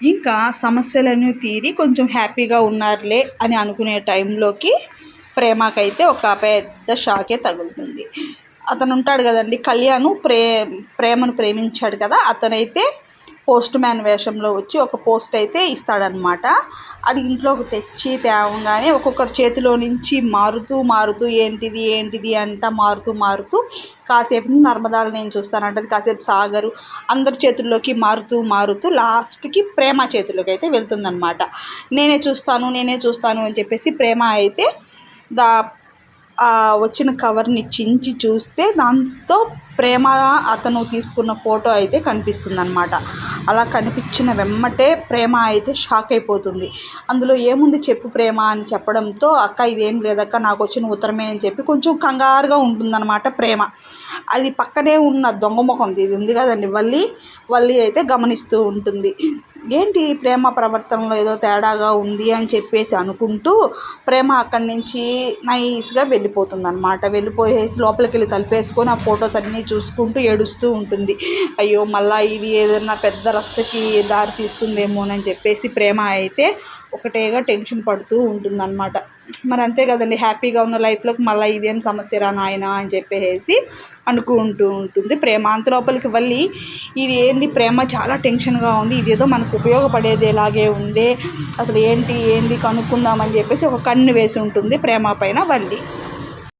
ఇంకా సమస్యలను తీరి కొంచెం హ్యాపీగా ఉన్నారులే అని అనుకునే టైంలోకి ప్రేమకైతే ఒక పెద్ద షాకే తగులుతుంది. అతను ఉంటాడు కదండి కళ్యాణ్ ప్రే ప్రేమను ప్రేమించాడు కదా అతనైతే పోస్ట్ మ్యాన్ వేషంలో వచ్చి ఒక పోస్ట్ అయితే ఇస్తాడనమాట అది ఇంట్లోకి తెచ్చి తేవంగానే ఒక్కొక్కరి చేతిలో నుంచి మారుతూ మారుతూ ఏంటిది ఏంటిది అంట మారుతూ మారుతూ కాసేపు నర్మదాలు నేను చూస్తానంటది. కాసేపు సాగరు. అందరి చేతుల్లోకి మారుతూ మారుతూ లాస్ట్కి ప్రేమ చేతుల్లోకి అయితే వెళ్తుందనమాట నేనే చూస్తాను నేనే చూస్తాను అని చెప్పేసి ప్రేమ అయితే దా వచ్చిన కవర్ని చించి చూస్తే దాంతో ప్రేమ అతను తీసుకున్న ఫోటో అయితే కనిపిస్తుందన్నమాట. అలా కనిపించిన వెమ్మటే ప్రేమ అయితే షాక్ అయిపోతుంది. అందులో ఏముంది చెప్పు ప్రేమ అని చెప్పడంతో అక్క ఇదేం లేదక్క నాకు వచ్చిన ఉత్తరమే అని చెప్పి కొంచెం కంగారుగా ఉంటుందన్నమాట ప్రేమ. అది పక్కనే ఉన్న దొంగ ముఖం ఇది ఉంది కదండి వల్లి వల్లి అయితే గమనిస్తూ ఉంటుంది. ఏంటి ప్రేమ ప్రవర్తనలో ఏదో తేడాగా ఉంది అని చెప్పేసి అనుకుంటూ ప్రేమ అక్కడి నుంచి నైస్గా వెళ్ళిపోతుంది అనమాట వెళ్ళిపోయేసి లోపలికి వెళ్ళి తలిపేసుకొని ఆ ఫొటోస్ అన్నీ చూసుకుంటూ ఏడుస్తూ ఉంటుంది. అయ్యో మళ్ళీ ఇది ఏదైనా పెద్ద రచ్చకి దారి తీస్తుందేమోనని చెప్పేసి ప్రేమ అయితే ఒకటేగా టెన్షన్ పడుతూ ఉంటుందన్నమాట. మరి అంతే కదండి హ్యాపీగా ఉన్న లైఫ్లోకి మళ్ళీ ఇదేం సమస్య రా నాయన అని చెప్పేసి అనుకుంటూ ఉంటుంది. ప్రేమ అంత లోపలికి వెళ్ళి ఇది ఏంటి ప్రేమ చాలా టెన్షన్గా ఉంది ఇదేదో మనకు ఉపయోగపడేది ఎలాగే ఉందే అసలు ఏంటి ఏంటి కనుక్కుందామని చెప్పేసి ఒక కన్ను వేసి ఉంటుంది ప్రేమ పైన వల్లి.